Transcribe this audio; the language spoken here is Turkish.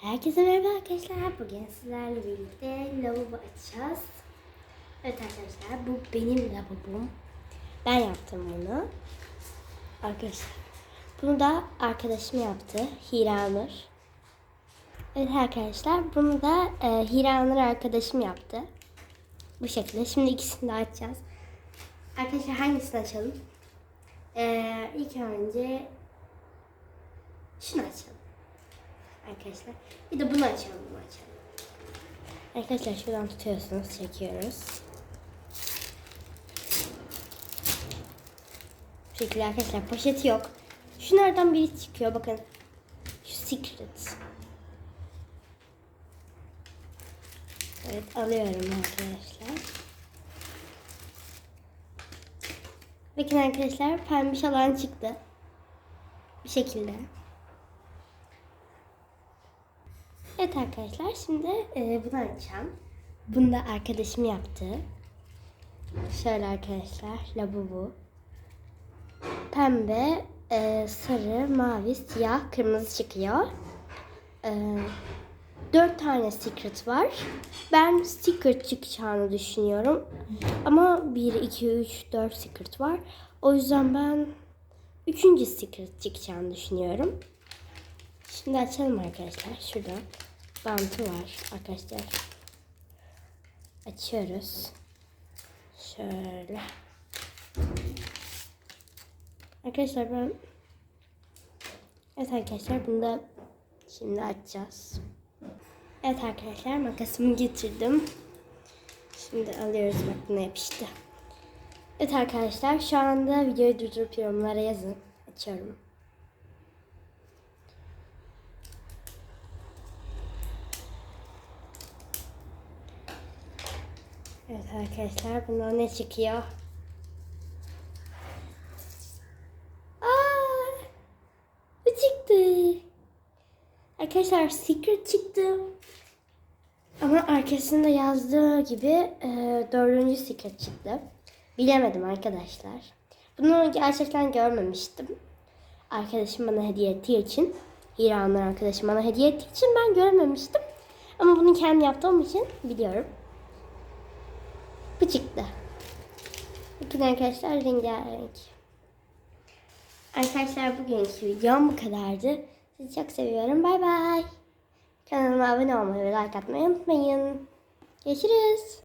Herkese merhaba arkadaşlar. Bugün sizlerle birlikte lavabo açacağız. Evet arkadaşlar bu benim lavabom. Ben yaptım bunu. Arkadaşlar. Bunu da arkadaşım yaptı. Hiranur. Evet arkadaşlar bunu da e, Hiranur arkadaşım yaptı. Bu şekilde. Şimdi ikisini de açacağız. Arkadaşlar hangisini açalım? Ee, ilk önce şunu açalım arkadaşlar. Bir de bunu açalım, bunu açalım. Arkadaşlar şuradan tutuyorsunuz, çekiyoruz. Bu şekilde arkadaşlar poşeti yok. Şunlardan biri çıkıyor bakın. Şu secret. Evet alıyorum arkadaşlar. Bakın arkadaşlar pembiş olan çıktı. Bir şekilde. Evet arkadaşlar şimdi e, bunu açacağım. Bunu da arkadaşım yaptı. Şöyle arkadaşlar labubu. Pembe, e, sarı, mavi, siyah, kırmızı çıkıyor. E, dört tane secret var. Ben secret çıkacağını düşünüyorum. Ama 1, 2, 3, 4 secret var. O yüzden ben üçüncü secret çıkacağını düşünüyorum. Şimdi açalım arkadaşlar. Şurada bantı var arkadaşlar. Açıyoruz. Şöyle. Arkadaşlar ben Evet arkadaşlar bunu da şimdi açacağız. Evet arkadaşlar makasımı getirdim. Şimdi alıyoruz buna yapıştı. Evet arkadaşlar şu anda videoyu durdurup yorumlara yazın. Açıyorum. Evet arkadaşlar bundan ne çıkıyor? Aa, bu çıktı. Arkadaşlar secret çıktı. Ama arkasında yazdığı gibi e, dördüncü secret çıktı. Bilemedim arkadaşlar. Bunu gerçekten görmemiştim. Arkadaşım bana hediye ettiği için, İranlı arkadaşım bana hediye ettiği için ben görememiştim. Ama bunu kendim yaptığım için biliyorum. Bu çıktı. Bakın arkadaşlar rengarenk. Arkadaşlar bugünkü videom bu kadardı. Sizi çok seviyorum. Bay bay. Kanalıma abone olmayı ve like atmayı unutmayın. Görüşürüz.